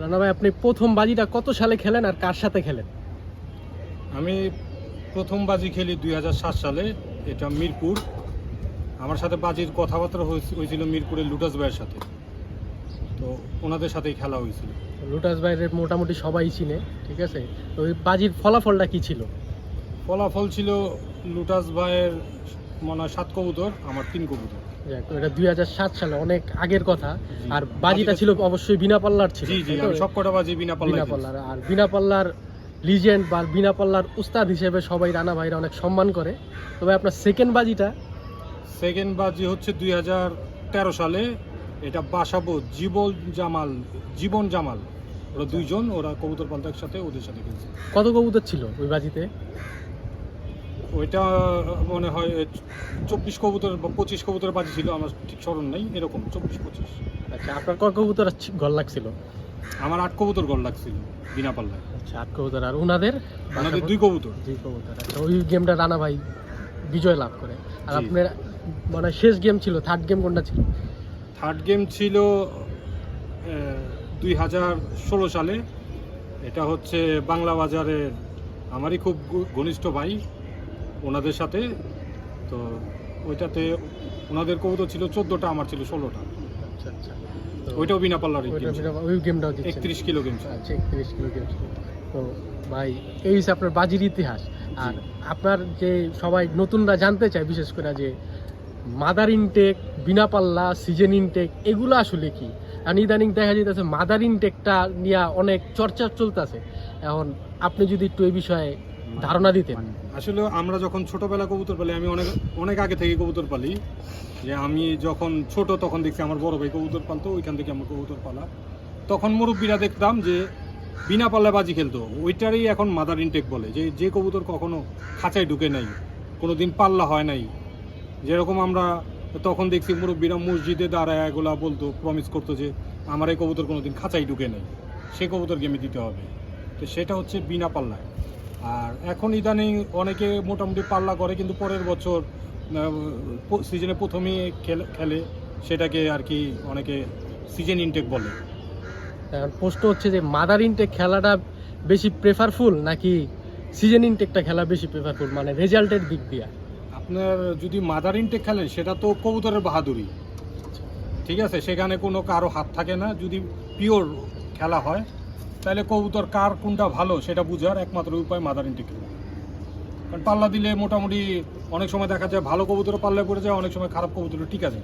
রানা ভাই আপনি প্রথম বাজিটা কত সালে খেলেন আর কার সাথে খেলেন? আমি প্রথম বাজি খেলি দুই হাজার সাত সালে এটা মিরপুর। আমার সাথে বাজির কথাবার্তা হয়েছিল মিরপুরের লুটাস ভাইয়ের সাথে। তো ওনাদের সাথেই খেলা হয়েছিল। লুটাস ভাইয়ের মোটামুটি সবাই চিনে ঠিক আছে? তো ওই বাজির ফলাফলটা কি ছিল? ফলাফল ছিল লুটাস ভাইয়ের মনে হয় সাত কবুতর আমার তিন কবুতর। এটা দুই হাজার সাত সালে অনেক আগের কথা। আর বাজিটা ছিল অবশ্যই বিনা পাল্লার ছিল। জি জি তাই তো? আমি সব কটা বাজি বিনা পাল্লা পাল্লার। আর বিনা পাল্লার লিজেন্ড বা বিনা পাল্লার উস্তাদ হিসেবে সবাই রানা ভাইরা অনেক সম্মান করে। তবে আপনার সেকেন্ড বাজিটা? সেকেন্ড বাজি হচ্ছে দুই তেরো সালে। এটা বাসাবো জীবন জামাল জীবন জামাল। ওরা দুইজন ওরা কবুতর পাল্টা একসাথে ওদের সাথে খেলছে। কত কবুতর ছিল ওই বাজিতে? ওইটা মনে হয় চব্বিশ কবুতর বা পঁচিশ কবুতর বাজি ছিল আমার ঠিক স্মরণ নেই এরকম চব্বিশ পঁচিশ। আচ্ছা আপনার কয় কবুতর গল লাগছিল? আমার আট কবুতর গল লাগছিল বিনা পাল্লায়। আচ্ছা আট কবুতর আর ওনাদের আমাদের দুই কবুতর। দুই কবুতর আচ্ছা ওই গেমটা রানা ভাই বিজয় লাভ করে। আর আপনার মানে শেষ গেম ছিল থার্ড গেম কোনটা ছিল? থার্ড গেম ছিল দুই হাজার ষোলো সালে। এটা হচ্ছে বাংলা বাজারের আমারই খুব ঘনিষ্ঠ ভাই ওনাদের সাথে তো ওইটাতে ওনাদের কবুতর ছিল চোদ্দোটা আমার ছিল ষোলোটা। আচ্ছা আচ্ছা। তো ওইটাও বিনা পাল্লার ওই গেমটাও একত্রিশ কিলো গেম। আচ্ছা একত্রিশ কিলো গেম তো ভাই এই হচ্ছে আপনার বাজির ইতিহাস। আর আপনার যে সবাই নতুনরা জানতে চায় বিশেষ করে যে মাদার ইনটেক বিনা পাল্লা সিজন ইনটেক এগুলো আসলে কি? কারণ ইদানিং দেখা যেতেছে মাদার ইনটেকটা নিয়ে অনেক চর্চা চলতেছে। এখন আপনি যদি একটু এই বিষয়ে ধারণা দিতেন। আসলে আমরা যখন ছোটবেলা কবুতর পালি, আমি অনেক অনেক আগে থেকে কবুতর পালি, যে আমি যখন ছোট তখন দেখছি আমার বড় ভাই কবুতর পালতো, ওইখান থেকে আমার কবুতর পালা। তখন মুরব্বীরা দেখতাম যে বিনা পাল্লা বাজি খেলতো। ওইটারই এখন মাদার ইনটেক বলে, যে যে কবুতর কখনো খাঁচায় ঢুকে নাই কোনো দিন পাল্লা হয় নাই। যেরকম আমরা তখন দেখছি মুরব্বীরা মসজিদে দাঁড়ায়, এগুলা বলতো প্রমিস করতো যে আমার এই কবুতর কোনো দিন খাঁচায় ঢুকে নেই, সে কবুতর গেমে দিতে হবে। তো সেটা হচ্ছে বিনা পাল্লায়। আর এখন ইদানিং অনেকে মোটামুটি পাল্লা করে কিন্তু পরের বছর সিজনে প্রথমেই খেলে- খেলে সেটাকে আর কি অনেকে সিজন ইনটেক বলে। প্রশ্ন হচ্ছে যে মাদার ইনটেক খেলাটা বেশি প্রেফারফুল নাকি সিজন ইনটেকটা খেলা বেশি প্রেফারফুল মানে রেজাল্টের দিক দিয়ে? আপনার যদি মাদার ইনটেক খেলেন সেটা তো কবুতরের বাহাদুরি। ঠিক আছে? সেখানে কোনো কারও হাত থাকে না যদি পিওর খেলা হয় তাহলে কবুতর কার কোনটা ভালো সেটা বুঝার একমাত্র উপায় মাদার ইন্টিগ্রেট কারণ পাল্লা দিলে মোটামুটি অনেক সময় দেখা যায় ভালো কবুতর পাল্লায় পড়ে যায়, অনেক সময় খারাপ কবুতরও টিকা আছে।